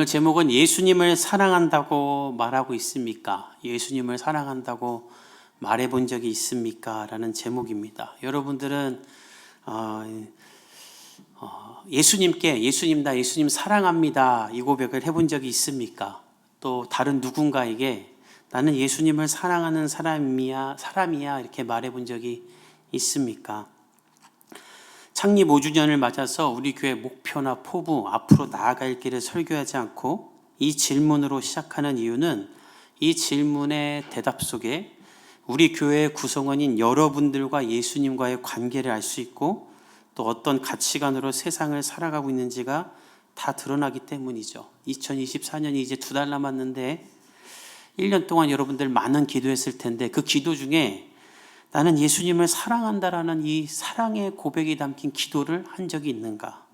오늘 제목은 예수님을 사랑한다고 말하고 있습니까? 예수님을 사랑한다고 말해 본 적이 있습니까? 라는 제목입니다. 여러분들은 어, 어, 예수님께 예수님 나 예수님 사랑합니다 이 고백을 해본 적이 있습니까? 또 다른 누군가에게 나는 예수님을 사랑하는 사람이야 사람이야 이렇게 말해 본 적이 있습니까? 창립 5주년을 맞아서 우리 교회 목표나 포부 앞으로 나아갈 길을 설교하지 않고 이 질문으로 시작하는 이유는 이 질문의 대답 속에 우리 교회의 구성원인 여러분들과 예수님과의 관계를 알 수 있고 또 어떤 가치관으로 세상을 살아가고 있는지가 다 드러나기 때문이죠. 2024년이 이제 두 달 남았는데 1년 동안 여러분들 많은 기도했을 텐데 그 기도 중에 나는 예수님을 사랑한다라는 이 사랑의 고백이 담긴 기도를 한 적이 있는가?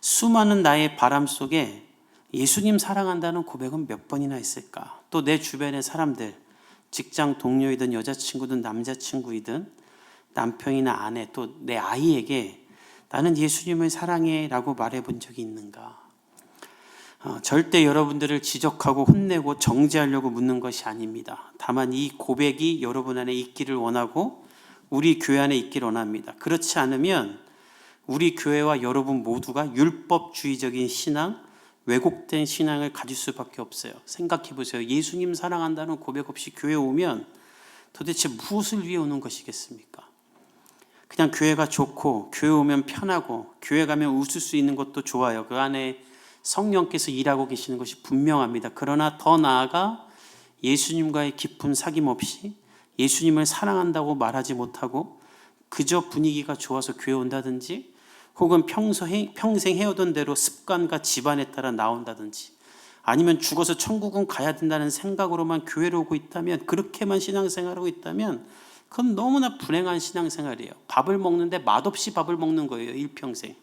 수많은 나의 바람 속에 예수님 사랑한다는 고백은 몇 번이나 있을까? 또 내 주변의 사람들, 직장 동료이든 여자친구든 남자친구이든 남편이나 아내 또 내 아이에게 나는 예수님을 사랑해 라고 말해 본 적이 있는가? 어, 절대 여러분들을 지적하고 혼내고 정죄하려고 묻는 것이 아닙니다. 다만 이 고백이 여러분 안에 있기를 원하고 우리 교회 안에 있기를 원합니다. 그렇지 않으면 우리 교회와 여러분 모두가 율법주의적인 신앙, 왜곡된 신앙을 가질 수밖에 없어요. 생각해 보세요. 예수님 사랑한다는 고백 없이 교회 오면 도대체 무엇을 위해 오는 것이겠습니까? 그냥 교회가 좋고 교회 오면 편하고 교회 가면 웃을 수 있는 것도 좋아요. 그 안에 성령께서 일하고 계시는 것이 분명합니다. 그러나 더 나아가 예수님과의 깊은 사귐 없이 예수님을 사랑한다고 말하지 못하고 그저 분위기가 좋아서 교회 온다든지 혹은 평소 해, 평생 해오던 대로 습관과 집안에 따라 나온다든지 아니면 죽어서 천국은 가야 된다는 생각으로만 교회로 오고 있다면 그렇게만 신앙생활하고 있다면 그건 너무나 불행한 신앙생활이에요. 밥을 먹는데 맛없이 밥을 먹는 거예요. 일평생.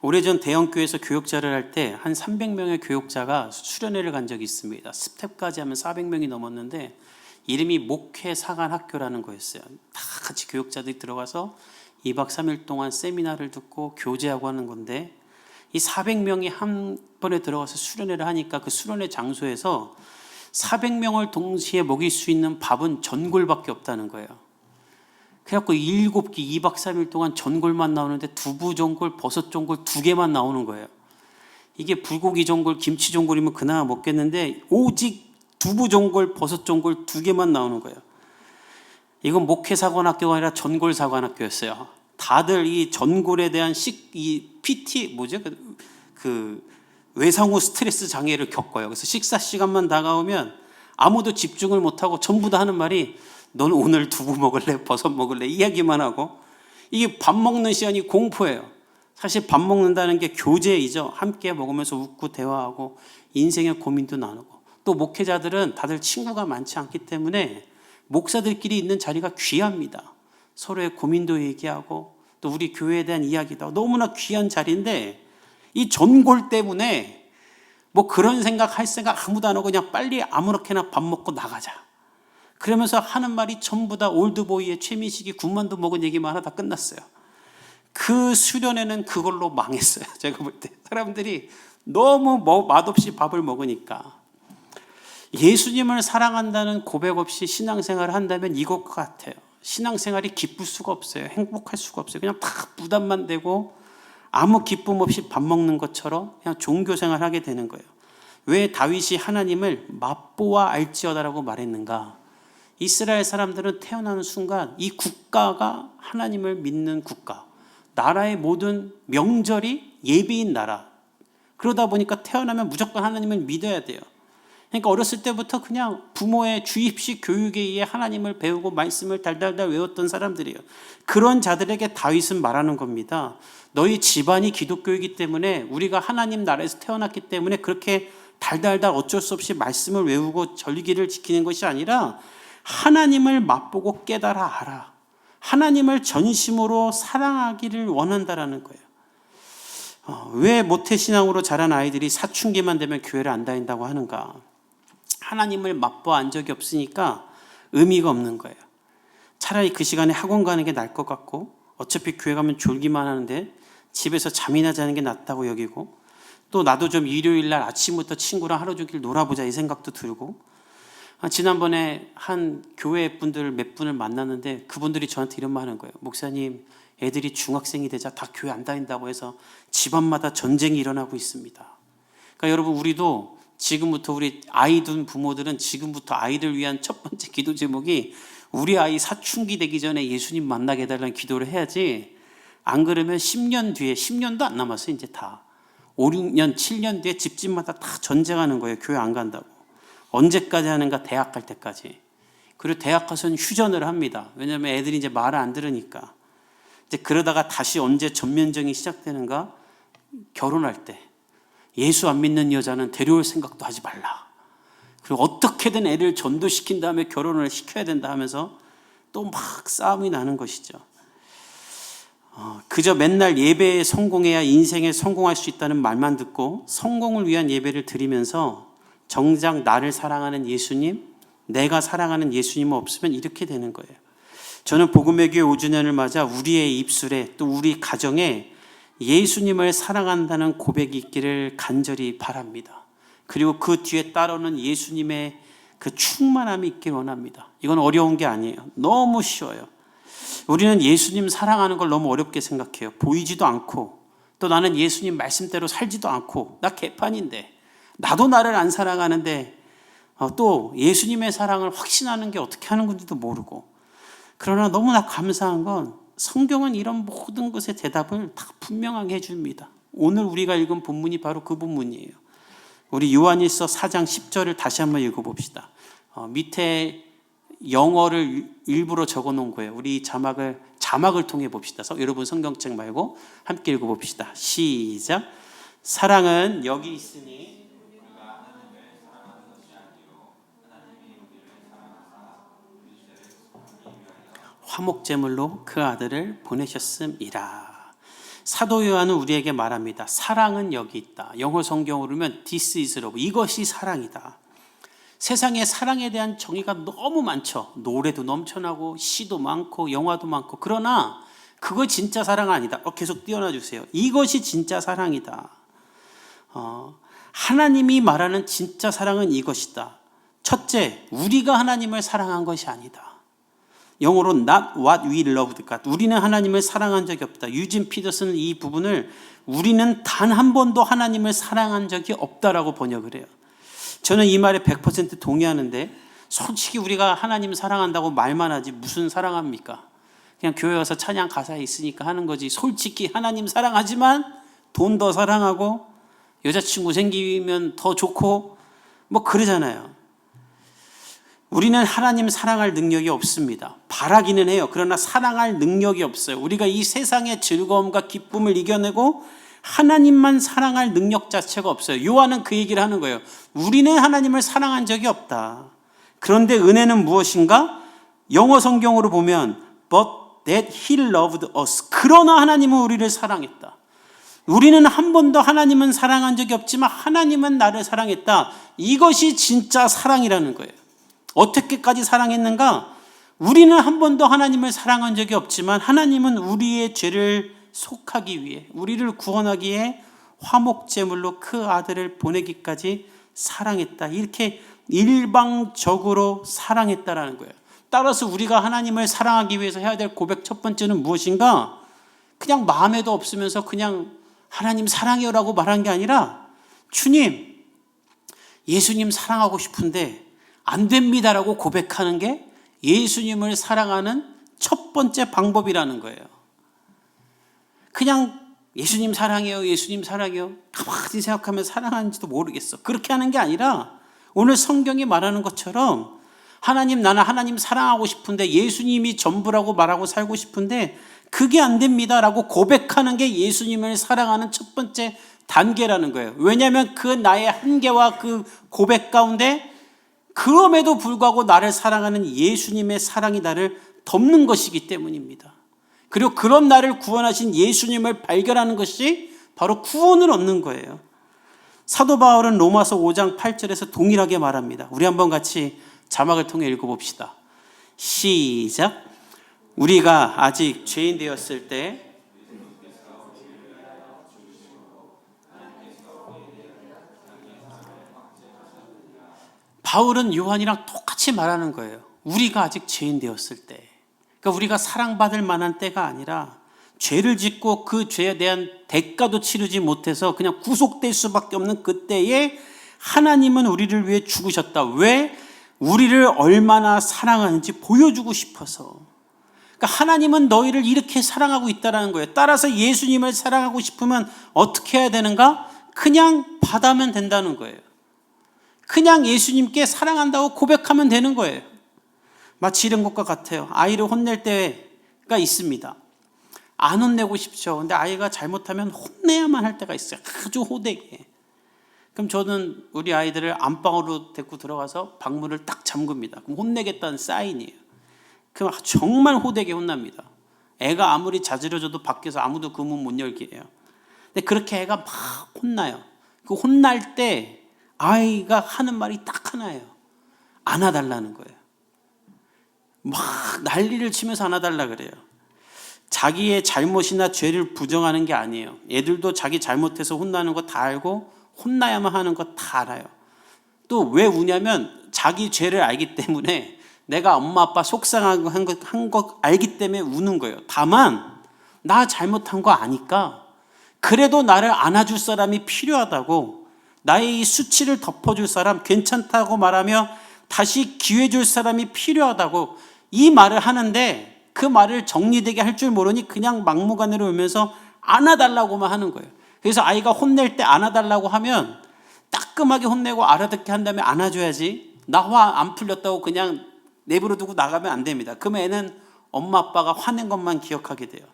오래전 대형교회에서 교육자를 할 때 한 300명의 교육자가 수련회를 간 적이 있습니다. 스텝까지 하면 400명이 넘었는데 이름이 목회 사관 학교라는 거였어요. 다 같이 교육자들이 들어가서 2박 3일 동안 세미나를 듣고 교제하고 하는 건데 이 400명이 한 번에 들어가서 수련회를 하니까 그 수련회 장소에서 400명을 동시에 먹일 수 있는 밥은 전골밖에 없다는 거예요. 그래갖고 일곱 개 2박 3일 동안 전골만 나오는데 두부 전골, 버섯 전골 두 개만 나오는 거예요. 이게 불고기 전골, 김치 전골이면 그나마 먹겠는데 오직 두부 전골, 버섯 전골 두 개만 나오는 거예요. 이건 목회사관학교가 아니라 전골사관학교였어요. 다들 이 전골에 대한 식, 이 PT 뭐죠? 그, 그 외상 후 스트레스 장애를 겪어요. 그래서 식사 시간만 다가오면 아무도 집중을 못하고 전부 다 하는 말이 너는 오늘 두부 먹을래? 버섯 먹을래? 이야기만 하고 이게 밥 먹는 시간이 공포예요. 사실 밥 먹는다는 게 교제이죠. 함께 먹으면서 웃고 대화하고 인생의 고민도 나누고 또 목회자들은 다들 친구가 많지 않기 때문에 목사들끼리 있는 자리가 귀합니다. 서로의 고민도 얘기하고 또 우리 교회에 대한 이야기도 너무나 귀한 자리인데 이 전골 때문에 뭐 그런 생각 할 생각 아무도 안 하고 그냥 빨리 아무렇게나 밥 먹고 나가자. 그러면서 하는 말이 전부 다 올드보이의 최민식이 군만두 먹은 얘기만 하다 끝났어요. 그 수련회는 그걸로 망했어요. 제가 볼 때. 사람들이 너무 뭐 맛없이 밥을 먹으니까. 예수님을 사랑한다는 고백 없이 신앙생활을 한다면 이것과 같아요. 신앙생활이 기쁠 수가 없어요. 행복할 수가 없어요. 그냥 다 부담만 되고 아무 기쁨 없이 밥 먹는 것처럼 그냥 종교생활 하게 되는 거예요. 왜 다윗이 하나님을 맛보아 알지어다라고 말했는가? 이스라엘 사람들은 태어나는 순간 이 국가가 하나님을 믿는 국가, 나라의 모든 명절이 예비인 나라. 그러다 보니까 태어나면 무조건 하나님을 믿어야 돼요. 그러니까 어렸을 때부터 그냥 부모의 주입식 교육에 의해 하나님을 배우고 말씀을 달달달 외웠던 사람들이에요. 그런 자들에게 다윗은 말하는 겁니다. 너희 집안이 기독교이기 때문에 우리가 하나님 나라에서 태어났기 때문에 그렇게 달달달 어쩔 수 없이 말씀을 외우고 절기를 지키는 것이 아니라 하나님을 맛보고 깨달아 알아. 하나님을 전심으로 사랑하기를 원한다라는 거예요. 어, 왜 모태신앙으로 자란 아이들이 사춘기만 되면 교회를 안 다닌다고 하는가? 하나님을 맛보 안 적이 없으니까 의미가 없는 거예요. 차라리 그 시간에 학원 가는 게 나을 것 같고 어차피 교회 가면 졸기만 하는데 집에서 잠이나 자는 게 낫다고 여기고 또 나도 좀 일요일 날 아침부터 친구랑 하루 종일 놀아보자 이 생각도 들고 아, 지난번에 한 교회 분들 몇 분을 만났는데 그분들이 저한테 이런 말 하는 거예요. 목사님, 애들이 중학생이 되자 다 교회 안 다닌다고 해서 집안마다 전쟁이 일어나고 있습니다. 그러니까 여러분 우리도 지금부터 우리 아이 둔 부모들은 지금부터 아이들 위한 첫 번째 기도 제목이 우리 아이 사춘기 되기 전에 예수님 만나게 해달라는 기도를 해야지 안 그러면 10년 뒤에 10년도 안 남았어요 이제 다 5, 6년 7년 뒤에 집집마다 다 전쟁하는 거예요 교회 안 간다고 언제까지 하는가 대학 갈 때까지. 그리고 대학 가서는 휴전을 합니다. 왜냐하면 애들이 이제 말을 안 들으니까. 이제 그러다가 다시 언제 전면전이 시작되는가? 결혼할 때. 예수 안 믿는 여자는 데려올 생각도 하지 말라. 그리고 어떻게든 애를 전도시킨 다음에 결혼을 시켜야 된다 하면서 또 막 싸움이 나는 것이죠. 어, 그저 맨날 예배에 성공해야 인생에 성공할 수 있다는 말만 듣고 성공을 위한 예배를 드리면서 정작 나를 사랑하는 예수님, 내가 사랑하는 예수님 없으면 이렇게 되는 거예요. 저는 복음의 교회 5주년을 맞아 우리의 입술에 또 우리 가정에 예수님을 사랑한다는 고백이 있기를 간절히 바랍니다. 그리고 그 뒤에 따르는 예수님의 그 충만함이 있길 원합니다. 이건 어려운 게 아니에요. 너무 쉬워요. 우리는 예수님 사랑하는 걸 너무 어렵게 생각해요. 보이지도 않고 또 나는 예수님 말씀대로 살지도 않고 나 개판인데 나도 나를 안 사랑하는데 어, 또 예수님의 사랑을 확신하는 게 어떻게 하는 건지도 모르고 그러나 너무나 감사한 건 성경은 이런 모든 것의 대답을 다 분명하게 해줍니다. 오늘 우리가 읽은 본문이 바로 그 본문이에요. 우리 요한일서 4장 10절을 다시 한번 읽어봅시다. 어, 밑에 영어를 일부러 적어 놓은 거예요. 우리 자막을 자막을 통해 봅시다. 여러분 성경책 말고 함께 읽어봅시다. 시작. 사랑은 여기 있으니 화목제물로 그 아들을 보내셨음이라. 사도 요한은 우리에게 말합니다. 사랑은 여기 있다. 영어 성경으로 면 this is love. 이것이 사랑이다. 세상에 사랑에 대한 정의가 너무 많죠. 노래도 넘쳐나고 시도 많고 영화도 많고 그러나 그거 진짜 사랑 아니다. 어, 계속 띄워놔 주세요. 이것이 진짜 사랑이다. 어, 하나님이 말하는 진짜 사랑은 이것이다. 첫째, 우리가 하나님을 사랑한 것이 아니다. 영어로 not what we loved God. 우리는 하나님을 사랑한 적이 없다. 유진 피더스는 이 부분을 우리는 단 한 번도 하나님을 사랑한 적이 없다라고 번역을 해요. 저는 이 말에 100% 동의하는데 솔직히 우리가 하나님 사랑한다고 말만 하지 무슨 사랑합니까? 그냥 교회 와서 찬양 가사에 있으니까 하는 거지. 솔직히 하나님 사랑하지만 돈 더 사랑하고 여자친구 생기면 더 좋고 뭐 그러잖아요. 우리는 하나님 사랑할 능력이 없습니다. 바라기는 해요. 그러나 사랑할 능력이 없어요. 우리가 이 세상의 즐거움과 기쁨을 이겨내고 하나님만 사랑할 능력 자체가 없어요. 요한은 그 얘기를 하는 거예요. 우리는 하나님을 사랑한 적이 없다. 그런데 은혜는 무엇인가? 영어 성경으로 보면 but that he loved us. 그러나 하나님은 우리를 사랑했다. 우리는 한 번도 하나님은 사랑한 적이 없지만 하나님은 나를 사랑했다. 이것이 진짜 사랑이라는 거예요. 어떻게까지 사랑했는가? 우리는 한 번도 하나님을 사랑한 적이 없지만 하나님은 우리의 죄를 속하기 위해 우리를 구원하기에 화목제물로 그 아들을 보내기까지 사랑했다. 이렇게 일방적으로 사랑했다라는 거예요. 따라서 우리가 하나님을 사랑하기 위해서 해야 될 고백 첫 번째는 무엇인가? 그냥 마음에도 없으면서 그냥 하나님 사랑해요라고 말한 게 아니라 주님 예수님 사랑하고 싶은데 안 됩니다라고 고백하는 게 예수님을 사랑하는 첫 번째 방법이라는 거예요. 그냥 예수님 사랑해요, 예수님 사랑해요. 가만히 생각하면 사랑하는지도 모르겠어. 그렇게 하는 게 아니라 오늘 성경이 말하는 것처럼 하나님, 나는 하나님 사랑하고 싶은데 예수님이 전부라고 말하고 살고 싶은데 그게 안 됩니다라고 고백하는 게 예수님을 사랑하는 첫 번째 단계라는 거예요. 왜냐하면 그 나의 한계와 그 고백 가운데 그럼에도 불구하고 나를 사랑하는 예수님의 사랑이 나를 덮는 것이기 때문입니다. 그리고 그런 나를 구원하신 예수님을 발견하는 것이 바로 구원을 얻는 거예요. 사도 바울은 로마서 5장 8절에서 동일하게 말합니다. 우리 한번 같이 자막을 통해 읽어봅시다. 시작. 우리가 아직 죄인 되었을 때 바울은 요한이랑 똑같이 말하는 거예요. 우리가 아직 죄인 되었을 때. 그러니까 우리가 사랑받을 만한 때가 아니라 죄를 짓고 그 죄에 대한 대가도 치르지 못해서 그냥 구속될 수밖에 없는 그때에 하나님은 우리를 위해 죽으셨다. 왜? 우리를 얼마나 사랑하는지 보여주고 싶어서. 그러니까 하나님은 너희를 이렇게 사랑하고 있다라는 거예요. 따라서 예수님을 사랑하고 싶으면 어떻게 해야 되는가? 그냥 받으면 된다는 거예요. 그냥 예수님께 사랑한다고 고백하면 되는 거예요. 마치 이런 것과 같아요. 아이를 혼낼 때가 있습니다. 안 혼내고 싶죠. 근데 아이가 잘못하면 혼내야만 할 때가 있어요. 아주 호되게. 그럼 저는 우리 아이들을 안방으로 데리고 들어가서 방문을 딱 잠굽니다. 그럼 혼내겠다는 사인이에요. 그럼 정말 호되게 혼납니다. 애가 아무리 자지러져도 밖에서 아무도 그 문 못 열게 해요. 근데 그렇게 애가 막 혼나요. 그 혼날 때 아이가 하는 말이 딱 하나예요. 안아달라는 거예요. 막 난리를 치면서 안아달라 그래요. 자기의 잘못이나 죄를 부정하는 게 아니에요. 애들도 자기 잘못해서 혼나는 거 다 알고 혼나야만 하는 거 다 알아요. 또 왜 우냐면 자기 죄를 알기 때문에 내가 엄마 아빠 속상하고 한거 알기 때문에 우는 거예요. 다만 나 잘못한 거 아니까 그래도 나를 안아줄 사람이 필요하다고 나의 이 수치를 덮어줄 사람 괜찮다고 말하며 다시 기회 줄 사람이 필요하다고 이 말을 하는데 그 말을 정리되게 할 줄 모르니 그냥 막무가내로 오면서 안아달라고만 하는 거예요. 그래서 아이가 혼낼 때 안아달라고 하면 따끔하게 혼내고 알아듣게 한 다음에 안아줘야지. 나 화 안 풀렸다고 그냥 내버려 두고 나가면 안 됩니다. 그러면 애는 엄마 아빠가 화낸 것만 기억하게 돼요.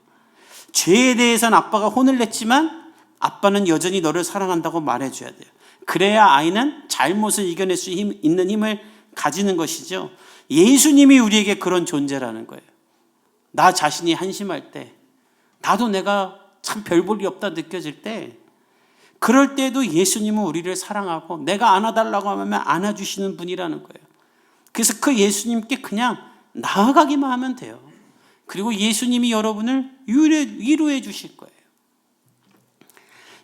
죄에 대해서는 아빠가 혼을 냈지만 아빠는 여전히 너를 사랑한다고 말해줘야 돼요. 그래야 아이는 잘못을 이겨낼 수 있는 힘을 가지는 것이죠. 예수님이 우리에게 그런 존재라는 거예요. 나 자신이 한심할 때, 나도 내가 참 별 볼이 없다 느껴질 때, 그럴 때도 예수님은 우리를 사랑하고 내가 안아달라고 하면 안아주시는 분이라는 거예요. 그래서 그 예수님께 그냥 나아가기만 하면 돼요. 그리고 예수님이 여러분을 위로해 주실 거예요.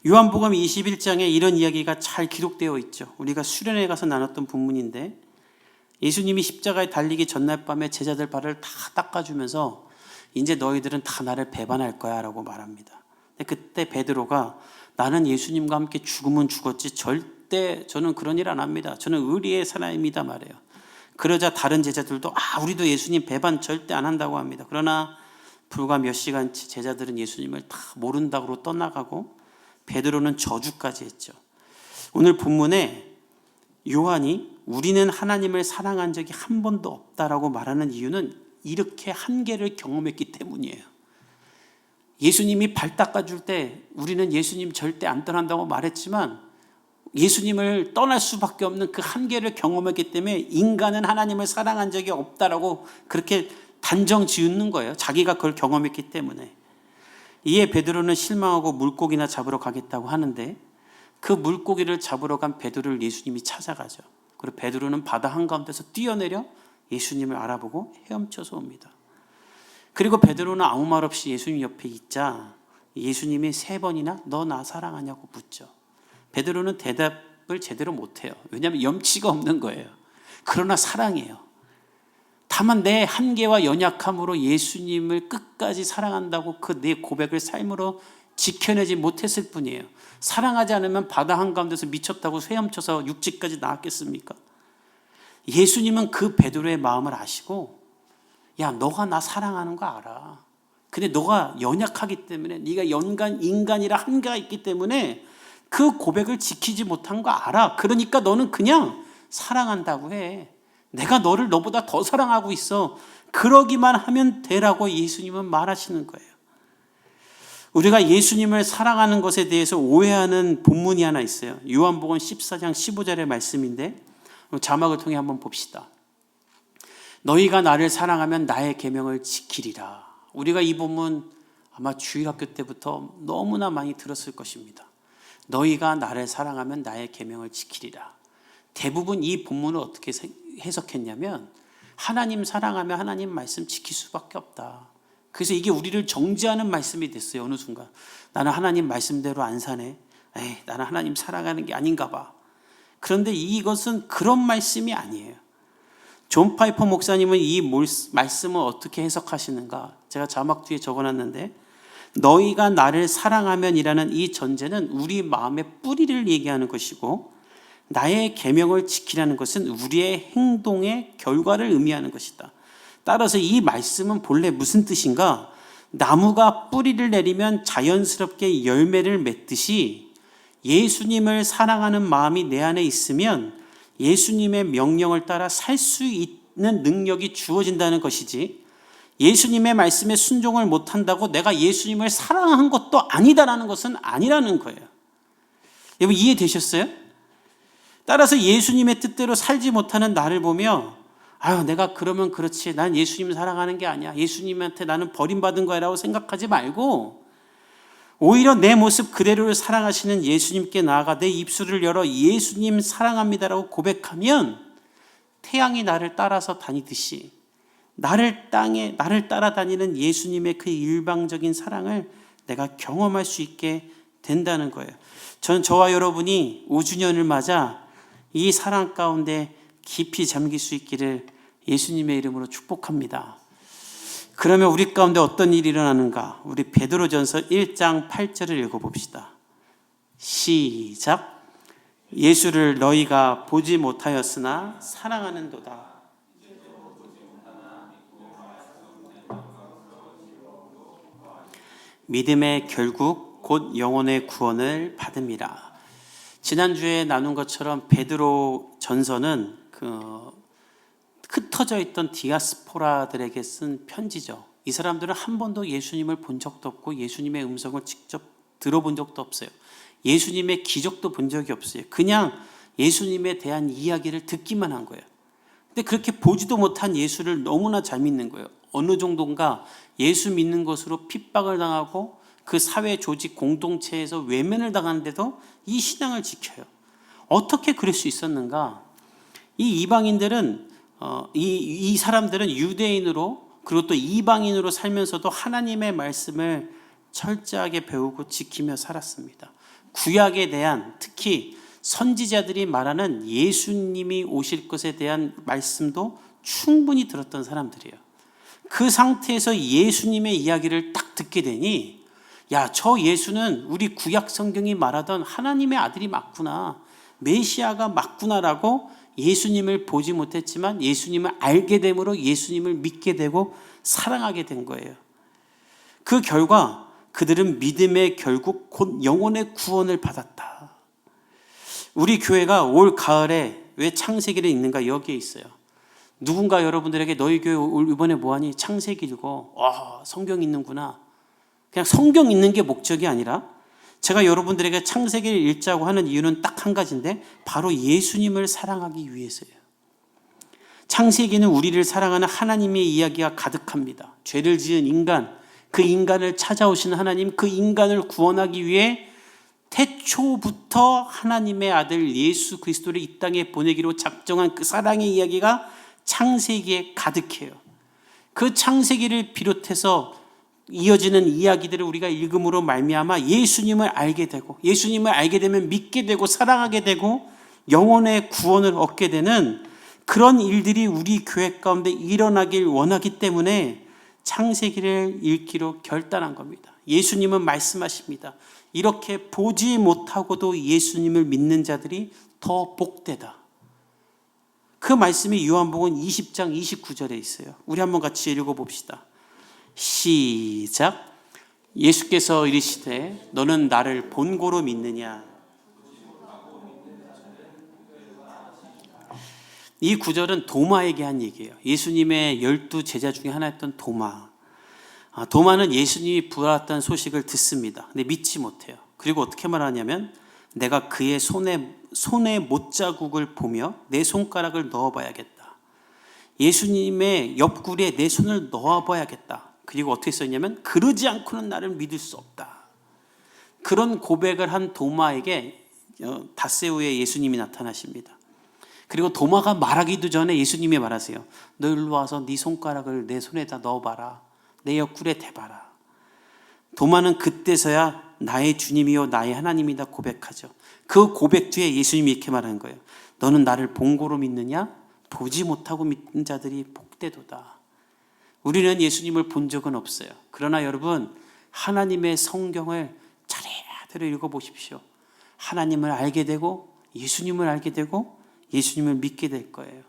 요한복음 21장에 이런 이야기가 잘 기록되어 있죠. 우리가 수련회 가서 나눴던 본문인데 예수님이 십자가에 달리기 전날 밤에 제자들 발을 다 닦아주면서 이제 너희들은 다 나를 배반할 거야 라고 말합니다. 그때 베드로가 나는 예수님과 함께 죽으면 죽었지 절대 저는 그런 일 안 합니다. 저는 의리의 사람입니다 말해요. 그러자 다른 제자들도 아 우리도 예수님 배반 절대 안 한다고 합니다. 그러나 불과 몇 시간치 제자들은 예수님을 다 모른다고 떠나가고 베드로는 저주까지 했죠. 오늘 본문에 요한이 우리는 하나님을 사랑한 적이 한 번도 없다라고 말하는 이유는 이렇게 한계를 경험했기 때문이에요. 예수님이 발 닦아줄 때 우리는 예수님 절대 안 떠난다고 말했지만 예수님을 떠날 수밖에 없는 그 한계를 경험했기 때문에 인간은 하나님을 사랑한 적이 없다라고 그렇게 단정 지은 거예요. 자기가 그걸 경험했기 때문에. 이에 베드로는 실망하고 물고기나 잡으러 가겠다고 하는데 그 물고기를 잡으러 간 베드로를 예수님이 찾아가죠. 그리고 베드로는 바다 한가운데서 뛰어내려 예수님을 알아보고 헤엄쳐서 옵니다. 그리고 베드로는 아무 말 없이 예수님 옆에 있자 예수님이 세 번이나 너 나 사랑하냐고 묻죠. 베드로는 대답을 제대로 못해요. 왜냐하면 염치가 없는 거예요. 그러나 사랑해요. 다만 내 한계와 연약함으로 예수님을 끝까지 사랑한다고 그 내 고백을 삶으로 지켜내지 못했을 뿐이에요. 사랑하지 않으면 바다 한가운데서 미쳤다고 쇠엄쳐서 육지까지 나왔겠습니까? 예수님은 그 베드로의 마음을 아시고 야 너가 나 사랑하는 거 알아. 근데 너가 연약하기 때문에 네가 연간 인간이라 한계가 있기 때문에 그 고백을 지키지 못한 거 알아. 그러니까 너는 그냥 사랑한다고 해. 내가 너를 너보다 더 사랑하고 있어. 그러기만 하면 되라고 예수님은 말하시는 거예요. 우리가 예수님을 사랑하는 것에 대해서 오해하는 본문이 하나 있어요. 요한복음 14장 15절의 말씀인데 자막을 통해 한번 봅시다. 너희가 나를 사랑하면 나의 계명을 지키리라. 우리가 이 본문 아마 주일학교 때부터 너무나 많이 들었을 것입니다. 너희가 나를 사랑하면 나의 계명을 지키리라. 대부분 이 본문을 어떻게 해석했냐면 하나님 사랑하면 하나님 말씀 지킬 수밖에 없다. 그래서 이게 우리를 정지하는 말씀이 됐어요. 어느 순간 나는 하나님 말씀대로 안 사네. 에이, 나는 하나님 사랑하는 게 아닌가 봐. 그런데 이것은 그런 말씀이 아니에요. 존 파이퍼 목사님은 이 말씀을 어떻게 해석하시는가? 제가 자막 뒤에 적어놨는데 너희가 나를 사랑하면이라는 이 전제는 우리 마음의 뿌리를 얘기하는 것이고 나의 계명을 지키라는 것은 우리의 행동의 결과를 의미하는 것이다. 따라서 이 말씀은 본래 무슨 뜻인가? 나무가 뿌리를 내리면 자연스럽게 열매를 맺듯이 예수님을 사랑하는 마음이 내 안에 있으면 예수님의 명령을 따라 살 수 있는 능력이 주어진다는 것이지 예수님의 말씀에 순종을 못한다고 내가 예수님을 사랑한 것도 아니다라는 것은 아니라는 거예요. 여러분 이해되셨어요? 따라서 예수님의 뜻대로 살지 못하는 나를 보며 아유 내가 그러면 그렇지 난 예수님 사랑하는 게 아니야 예수님한테 나는 버림받은 거야라고 생각하지 말고 오히려 내 모습 그대로를 사랑하시는 예수님께 나아가 내 입술을 열어 예수님 사랑합니다라고 고백하면 태양이 나를 따라서 다니듯이 나를 땅에 나를 따라다니는 예수님의 그 일방적인 사랑을 내가 경험할 수 있게 된다는 거예요. 전 저와 여러분이 5주년을 맞아 이 사랑 가운데 깊이 잠길 수 있기를 예수님의 이름으로 축복합니다. 그러면 우리 가운데 어떤 일이 일어나는가? 우리 베드로전서 1장 8절을 읽어 봅시다. 시작. 예수를 너희가 보지 못하였으나 사랑하는도다. 믿음의 결국 곧 영혼의 구원을 받음이라. 지난주에 나눈 것처럼 베드로 전서는 그 흩어져 있던 디아스포라들에게 쓴 편지죠. 이 사람들은 한 번도 예수님을 본 적도 없고 예수님의 음성을 직접 들어본 적도 없어요. 예수님의 기적도 본 적이 없어요. 그냥 예수님에 대한 이야기를 듣기만 한 거예요. 근데 그렇게 보지도 못한 예수를 너무나 잘 믿는 거예요. 어느 정도인가 예수 믿는 것으로 핍박을 당하고 그 사회 조직 공동체에서 외면을 당하는데도 이 신앙을 지켜요. 어떻게 그럴 수 있었는가? 이 이방인들은 어, 이, 이 사람들은 유대인으로 그리고 또 이방인으로 살면서도 하나님의 말씀을 철저하게 배우고 지키며 살았습니다. 구약에 대한 특히 선지자들이 말하는 예수님이 오실 것에 대한 말씀도 충분히 들었던 사람들이에요. 그 상태에서 예수님의 이야기를 딱 듣게 되니 야, 저 예수는 우리 구약 성경이 말하던 하나님의 아들이 맞구나. 메시아가 맞구나라고 예수님을 보지 못했지만 예수님을 알게 됨으로 예수님을 믿게 되고 사랑하게 된 거예요. 그 결과 그들은 믿음의 결국 곧 영혼의 구원을 받았다. 우리 교회가 올 가을에 왜 창세기를 읽는가 여기에 있어요. 누군가 여러분들에게 너희 교회 이번에 뭐하니 창세기 읽고 와 성경 읽는구나. 그냥 성경 읽는 게 목적이 아니라 제가 여러분들에게 창세기를 읽자고 하는 이유는 딱 한 가지인데 바로 예수님을 사랑하기 위해서예요. 창세기는 우리를 사랑하는 하나님의 이야기가 가득합니다. 죄를 지은 인간, 그 인간을 찾아오신 하나님, 그 인간을 구원하기 위해 태초부터 하나님의 아들 예수 그리스도를 이 땅에 보내기로 작정한 그 사랑의 이야기가 창세기에 가득해요. 그 창세기를 비롯해서 이어지는 이야기들을 우리가 읽음으로 말미암아 예수님을 알게 되고 예수님을 알게 되면 믿게 되고 사랑하게 되고 영혼의 구원을 얻게 되는 그런 일들이 우리 교회 가운데 일어나길 원하기 때문에 창세기를 읽기로 결단한 겁니다. 예수님은 말씀하십니다. 이렇게 보지 못하고도 예수님을 믿는 자들이 더 복되다. 그 말씀이 요한복음 20장 29절에 있어요. 우리 한번 같이 읽어 봅시다. 시작. 예수께서 이르시되 너는 나를 본고로 믿느냐? 이 구절은 도마에게 한 얘기예요. 예수님의 열두 제자 중에 하나였던 도마. 아, 도마는 예수님이 부활했다는 소식을 듣습니다. 근데 믿지 못해요. 그리고 어떻게 말하냐면 내가 그의 손에 손의 못자국을 보며 내 손가락을 넣어봐야겠다. 예수님의 옆구리에 내 손을 넣어봐야겠다. 그리고 어떻게 썼냐면 그러지 않고는 나를 믿을 수 없다. 그런 고백을 한 도마에게 어, 다세우의 예수님이 나타나십니다. 그리고 도마가 말하기도 전에 예수님이 말하세요. 너 일로 와서 네 손가락을 내 손에다 넣어봐라. 내 옆구리에 대봐라. 도마는 그때서야 나의 주님이요 나의 하나님이다 고백하죠. 그 고백 뒤에 예수님이 이렇게 말하는 거예요. 너는 나를 본고로 믿느냐? 보지 못하고 믿는 자들이 복되도다. 우리는 예수님을 본 적은 없어요. 그러나 여러분 하나님의 성경을 차례대로 읽어보십시오. 하나님을 알게 되고 예수님을 알게 되고 예수님을 믿게 될 거예요.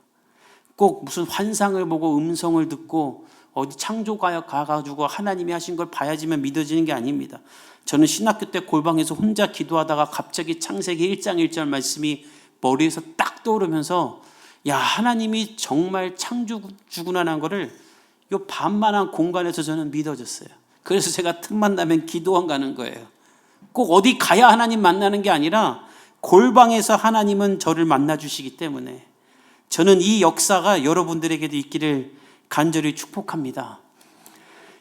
꼭 무슨 환상을 보고 음성을 듣고 어디 창조가에 가가지고 하나님이 하신 걸 봐야지만 믿어지는 게 아닙니다. 저는 신학교 때 골방에서 혼자 기도하다가 갑자기 창세기 1장 1절 말씀이 머리에서 딱 떠오르면서 야 하나님이 정말 창조주구나라는 거를 요 반만한 공간에서 저는 믿어졌어요. 그래서 제가 틈만 나면 기도원 가는 거예요. 꼭 어디 가야 하나님 만나는 게 아니라 골방에서 하나님은 저를 만나 주시기 때문에 저는 이 역사가 여러분들에게도 있기를 간절히 축복합니다.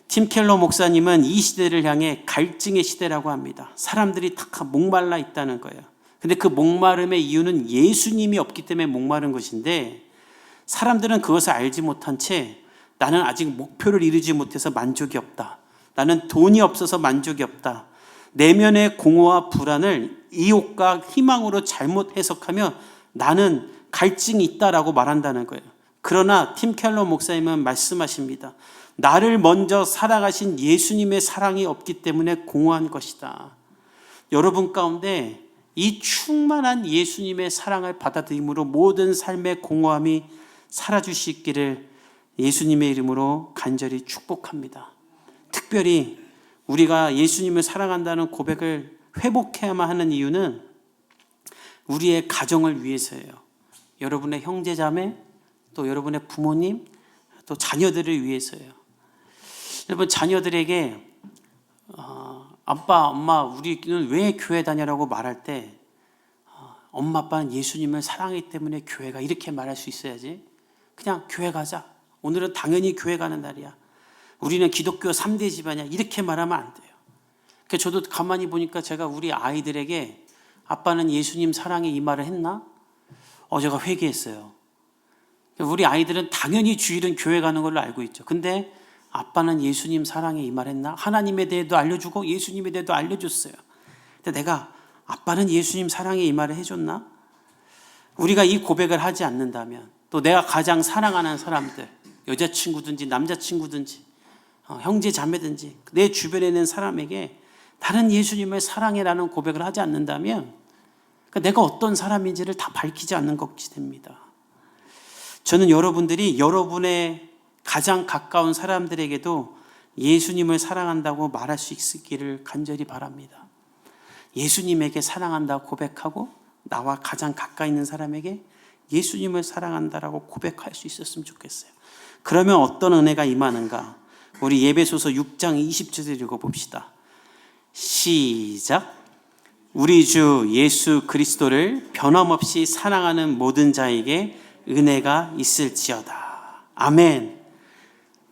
팀 켈러 목사님은 이 시대를 향해 갈증의 시대라고 합니다. 사람들이 다 목말라 있다는 거예요. 근데 그 목마름의 이유는 예수님이 없기 때문에 목마른 것인데 사람들은 그것을 알지 못한 채 나는 아직 목표를 이루지 못해서 만족이 없다. 나는 돈이 없어서 만족이 없다. 내면의 공허와 불안을 이욕과 희망으로 잘못 해석하며 나는 갈증이 있다라고 말한다는 거예요. 그러나 팀 켈러 목사님은 말씀하십니다. 나를 먼저 살아가신 예수님의 사랑이 없기 때문에 공허한 것이다. 여러분 가운데 이 충만한 예수님의 사랑을 받아들임으로 모든 삶의 공허함이 사라질 수 있기를 예수님의 이름으로 간절히 축복합니다. 특별히 우리가 예수님을 사랑한다는 고백을 회복해야만 하는 이유는 우리의 가정을 위해서예요. 여러분의 형제 자매, 또 여러분의 부모님, 또 자녀들을 위해서예요. 여러분 자녀들에게 어, 아빠, 엄마, 우리는 왜 교회 다녀라고 말할 때 어, 엄마, 아빠는 예수님을 사랑하기 때문에 교회가 이렇게 말할 수 있어야지. 그냥 교회 가자. 오늘은 당연히 교회 가는 날이야. 우리는 기독교 3대 집안이야. 이렇게 말하면 안 돼요. 그 저도 가만히 보니까 제가 우리 아이들에게 아빠는 예수님 사랑에 이 말을 했나? 어, 제가 회개했어요. 우리 아이들은 당연히 주일은 교회 가는 걸로 알고 있죠. 근데 아빠는 예수님 사랑에 이 말 했나? 하나님에 대해도 알려주고 예수님에 대해도 알려줬어요. 근데 내가 아빠는 예수님 사랑에 이 말을 해줬나? 우리가 이 고백을 하지 않는다면 또 내가 가장 사랑하는 사람들, 여자친구든지 남자친구든지 어, 형제 자매든지 내 주변에 있는 사람에게 다른 예수님을 사랑해라는 고백을 하지 않는다면 그러니까 내가 어떤 사람인지를 다 밝히지 않는 것이 됩니다. 저는 여러분들이 여러분의 가장 가까운 사람들에게도 예수님을 사랑한다고 말할 수 있기를 간절히 바랍니다. 예수님에게 사랑한다고 고백하고 나와 가장 가까이 있는 사람에게 예수님을 사랑한다라고 고백할 수 있었으면 좋겠어요. 그러면 어떤 은혜가 임하는가? 우리 예배소서 6장 20절을 읽어봅시다. 시작. 우리 주 예수 그리스도를 변함없이 사랑하는 모든 자에게 은혜가 있을지어다. 아멘.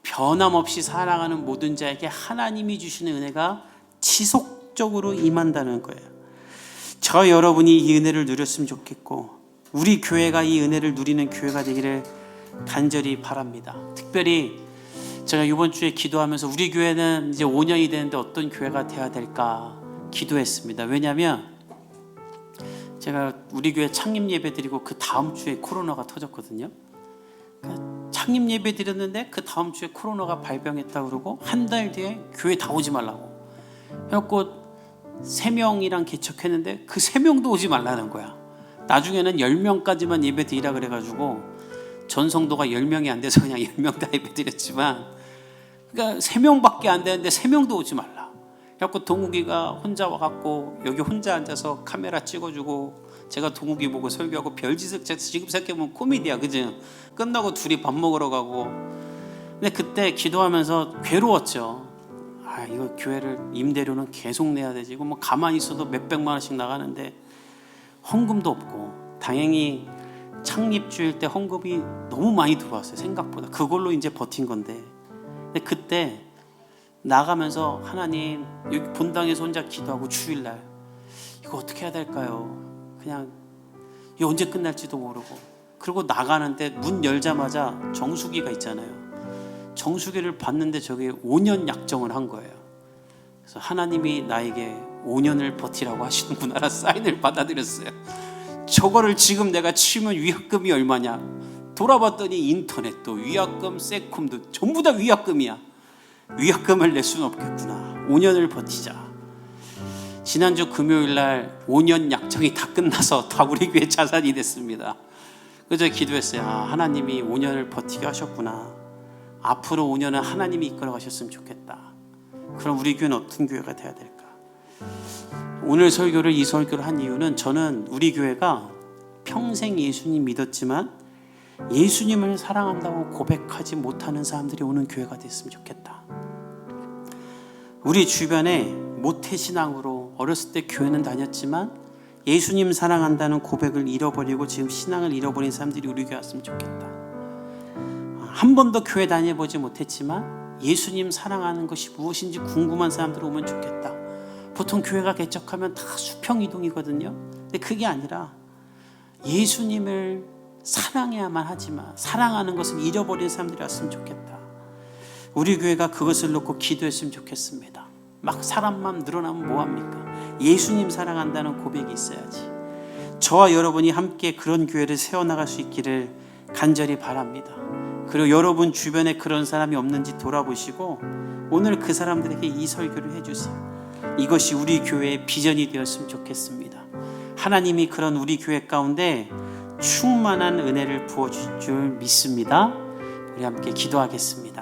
변함없이 사랑하는 모든 자에게 하나님이 주시는 은혜가 지속적으로 임한다는 거예요. 저 여러분이 이 은혜를 누렸으면 좋겠고, 우리 교회가 이 은혜를 누리는 교회가 되기를 간절히 바랍니다. 특별히 제가 이번 주에 기도하면서 우리 교회는 이제 5년이 되는데 어떤 교회가 돼야 될까 기도했습니다. 왜냐하면 제가 우리 교회 창립 예배 드리고 그 다음 주에 코로나가 터졌거든요. 그 창립 예배 드렸는데 그 다음 주에 코로나가 발병했다 그러고 한 달 뒤에 교회 다 오지 말라고. 그래갖고 세 명이랑 개척했는데 그 세 명도 오지 말라는 거야. 나중에는 열 명까지만 예배 드리라 그래가지고 전성도가 열 명이 안 돼서 그냥 열명다 예배 드렸지만 그러니까 세 명밖에 안 되는데 세 명도 오지 말라. 그래갖고 동욱이가 혼자 와갖고 여기 혼자 앉아서 카메라 찍어주고 제가 동욱이 보고 설교하고 별짓을 지금 생각해보면 코미디야 그죠? 끝나고 둘이 밥 먹으러 가고 근데 그때 기도하면서 괴로웠죠. 아 이거 교회를 임대료는 계속 내야 되지. 이거 뭐 가만히 있어도 몇 백만 원씩 나가는데 헌금도 없고 다행히 창립주일 때 헌금이 너무 많이 들어왔어요 생각보다 그걸로 이제 버틴 건데 근데 그때 나가면서 하나님 여기 본당에서 혼자 기도하고 주일날 이거 어떻게 해야 될까요? 그냥 이 언제 끝날지도 모르고 그리고 나가는데 문 열자마자 정수기가 있잖아요. 정수기를 봤는데 저게 5년 약정을 한 거예요. 그래서 하나님이 나에게 5년을 버티라고 하시는구나 사인을 받아들였어요. 저거를 지금 내가 치면 위약금이 얼마냐? 돌아봤더니 인터넷도 위약금, 세콤도 전부 다 위약금이야. 위약금을 낼 수는 없겠구나. 5년을 버티자. 지난주 금요일 날 5년 약정이 다 끝나서 다 우리 교회 자산이 됐습니다. 그저 기도했어요. 아, 하나님이 5년을 버티게 하셨구나. 앞으로 5년은 하나님이 이끌어 가셨으면 좋겠다. 그럼 우리 교회는 어떤 교회가 돼야 될까? 오늘 설교를 이 설교를 한 이유는 저는 우리 교회가 평생 예수님 믿었지만 예수님을 사랑한다고 고백하지 못하는 사람들이 오는 교회가 됐으면 좋겠다. 우리 주변에 모태신앙으로 어렸을 때 교회는 다녔지만 예수님 사랑한다는 고백을 잃어버리고 지금 신앙을 잃어버린 사람들이 우리 교회 왔으면 좋겠다. 한 번도 교회 다녀보지 못했지만 예수님 사랑하는 것이 무엇인지 궁금한 사람들 오면 좋겠다. 보통 교회가 개척하면 다 수평 이동이거든요. 근데 그게 아니라 예수님을 사랑해야만 하지만 사랑하는 것을 잃어버린 사람들이 왔으면 좋겠다. 우리 교회가 그것을 놓고 기도했으면 좋겠습니다. 막 사람만 늘어나면 뭐합니까? 예수님 사랑한다는 고백이 있어야지. 저와 여러분이 함께 그런 교회를 세워나갈 수 있기를 간절히 바랍니다. 그리고 여러분 주변에 그런 사람이 없는지 돌아보시고 오늘 그 사람들에게 이 설교를 해주세요. 이것이 우리 교회의 비전이 되었으면 좋겠습니다. 하나님이 그런 우리 교회 가운데 충만한 은혜를 부어 주실 줄 믿습니다. 우리 함께 기도하겠습니다.